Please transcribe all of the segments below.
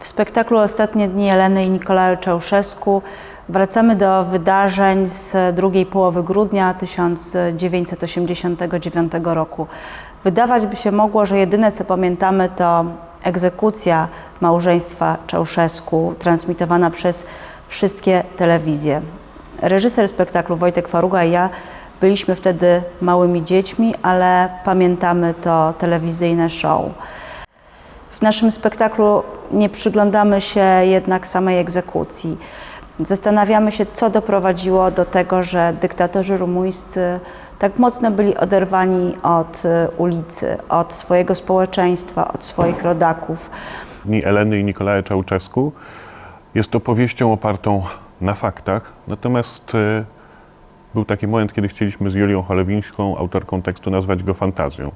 W spektaklu Ostatnie dni Eleny i Nikolaju Czałszewsku wracamy do wydarzeń z drugiej połowy grudnia 1989 roku. Wydawać by się mogło, że jedyne co pamiętamy to egzekucja małżeństwa Czałszewsku transmitowana przez wszystkie telewizje. Reżyser spektaklu Wojtek Faruga i ja byliśmy wtedy małymi dziećmi, ale pamiętamy to telewizyjne show. W naszym spektaklu nie przyglądamy się jednak samej egzekucji. Zastanawiamy się, co doprowadziło do tego, że dyktatorzy rumuńscy tak mocno byli oderwani od y, ulicy, od swojego społeczeństwa, od swoich rodaków. Dni Eleny i Nikolaja Czałczewsku jest opowieścią opartą na faktach, natomiast e, był taki moment, kiedy chcieliśmy z Julią Cholewińską, autorką tekstu, nazwać go fantazją,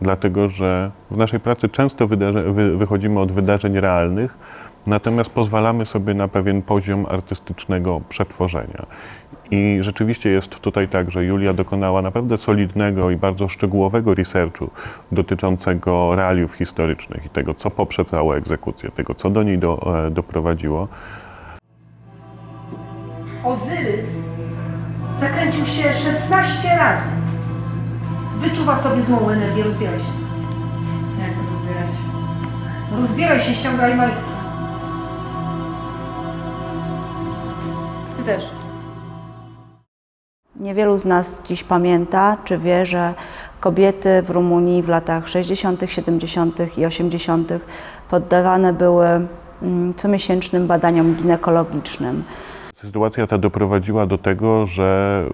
dlatego że w naszej pracy często wy, wychodzimy od wydarzeń realnych, natomiast pozwalamy sobie na pewien poziom artystycznego przetworzenia. I rzeczywiście jest tutaj tak, że Julia dokonała naprawdę solidnego i bardzo szczegółowego researchu dotyczącego realiów historycznych i tego, co poprzedzało egzekucję, tego, co do niej do, e, doprowadziło. Ozyrys zakręcił się 16 razy. Wyczuwa w tobie złą energię, rozbieraj się. Jak to rozbierać? Rozbieraj się, ściągaj majtki. Ty też. Niewielu z nas dziś pamięta czy wie, że kobiety w Rumunii w latach 60., 70. i 80. poddawane były mm, comiesięcznym badaniom ginekologicznym. Sytuacja ta doprowadziła do tego, że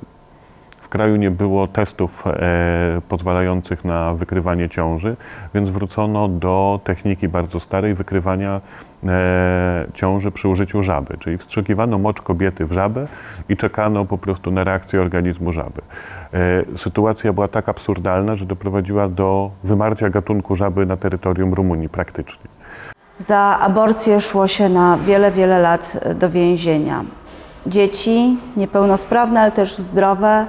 w kraju nie było testów e, pozwalających na wykrywanie ciąży, więc wrócono do techniki bardzo starej wykrywania e, ciąży przy użyciu żaby, czyli wstrzykiwano mocz kobiety w żabę i czekano po prostu na reakcję organizmu żaby. E, sytuacja była tak absurdalna, że doprowadziła do wymarcia gatunku żaby na terytorium Rumunii praktycznie. Za aborcję szło się na wiele, wiele lat do więzienia. Dzieci niepełnosprawne, ale też zdrowe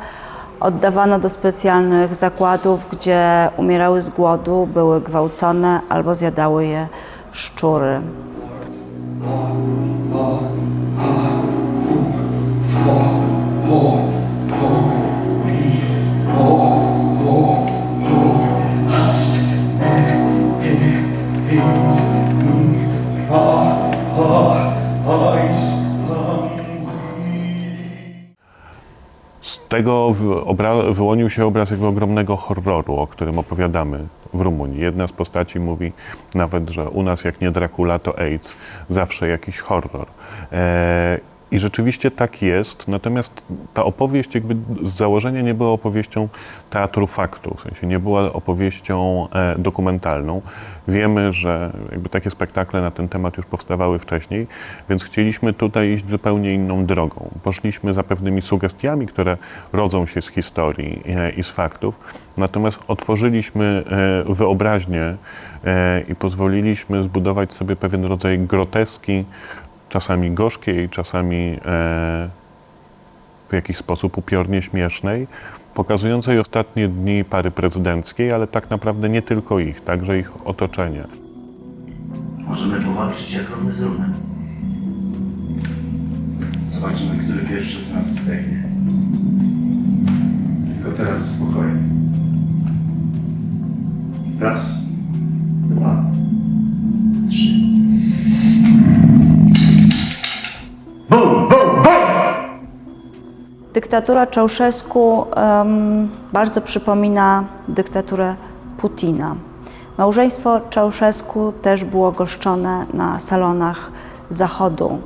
oddawano do specjalnych zakładów, gdzie umierały z głodu, były gwałcone albo zjadały je szczury. Tego wyłonił się obraz jakby ogromnego horroru, o którym opowiadamy w Rumunii. Jedna z postaci mówi nawet, że u nas jak nie Dracula, to AIDS, zawsze jakiś horror. E, I rzeczywiście tak jest, natomiast ta opowieść jakby z założenia nie była opowieścią teatru faktu, w sensie nie była opowieścią e, dokumentalną. Wiemy, że jakby takie spektakle na ten temat już powstawały wcześniej, więc chcieliśmy tutaj iść zupełnie inną drogą. Poszliśmy za pewnymi sugestiami, które rodzą się z historii e, i z faktów, natomiast otworzyliśmy e, wyobraźnię i pozwoliliśmy zbudować sobie pewien rodzaj groteski, czasami gorzkiej, czasami e, w jakiś sposób upiornie śmiesznej, pokazującej ostatnie dni pary prezydenckiej, ale tak naprawdę nie tylko ich, także ich otoczenie. Możemy powalczyć jak równy z równym. Zobaczymy, który pierwszy z nas zdechnie. Tylko teraz spokojnie. Raz, dwa, trzy. Dyktatura Czałszewsku em, bardzo przypomina dyktaturę Putina. Małżeństwo Czałszewsku też było goszczone na salonach Zachodu.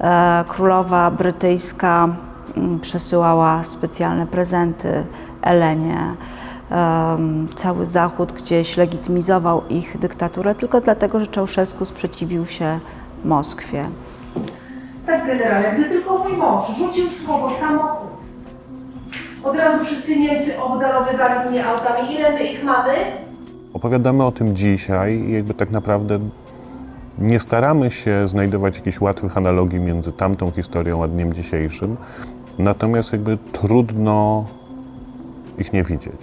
E, królowa brytyjska mm, przesyłała specjalne prezenty Elenie. Cały Zachód gdzieś legitymizował ich dyktaturę tylko dlatego, że Czałszewsku sprzeciwił się Moskwie. Generale, gdy tylko mój mąż rzucił słowo samochód, od razu wszyscy Niemcy obdarowywali mnie autami. Ile my ich mamy? Opowiadamy o tym dzisiaj i jakby tak naprawdę nie staramy się znajdować jakichś łatwych analogii między tamtą historią a dniem dzisiejszym, natomiast jakby trudno ich nie widzieć.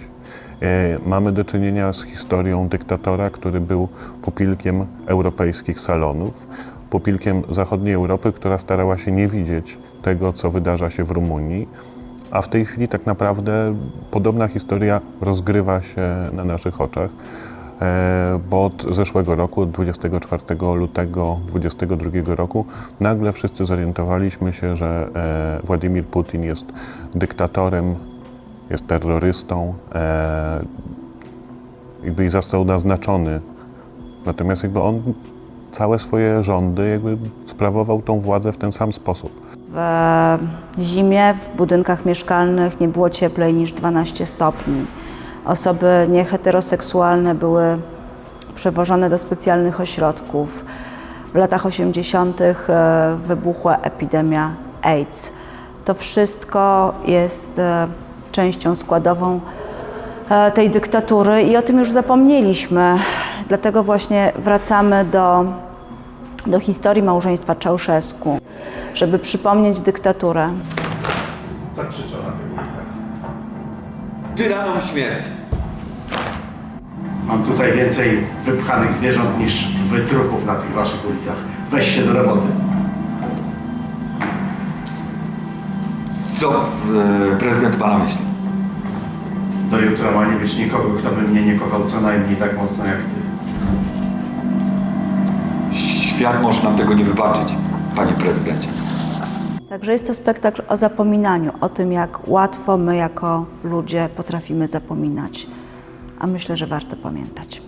E, Mamy do czynienia z historią dyktatora, który był pupilkiem europejskich salonów, pupilkiem zachodniej Europy, która starała się nie widzieć tego, co wydarza się w Rumunii. A w tej chwili tak naprawdę podobna historia rozgrywa się na naszych oczach, e, bo od zeszłego roku, od 24 lutego 2022 roku, nagle wszyscy zorientowaliśmy się, że e, Władimir Putin jest dyktatorem, jest terrorystą, e, i został naznaczony. Natomiast jakby on całe swoje rządy jakby sprawował tą władzę w ten sam sposób. W zimie w budynkach mieszkalnych nie było cieplej niż 12 stopni. Osoby nieheteroseksualne były przewożone do specjalnych ośrodków. W latach 80. e, wybuchła epidemia AIDS. To wszystko jest e, częścią składową e, tej dyktatury i o tym już zapomnieliśmy. Dlatego właśnie wracamy do, do historii małżeństwa Czałszewsku, żeby przypomnieć dyktaturę. Co krzyczą na tych ulicach? Tyranom śmierć. Mam tutaj więcej wypchanych zwierząt niż wy trupów na tych waszych ulicach. Weź się do roboty. Co e, prezydent ma na myśli? Do jutra ma nie być nikogo, kto by mnie nie kochał co najmniej tak mocno jak ty. Świat może nam tego nie wybaczyć, panie prezydencie. Także jest to spektakl o zapominaniu, o tym, jak łatwo my jako ludzie potrafimy zapominać. A myślę, że warto pamiętać.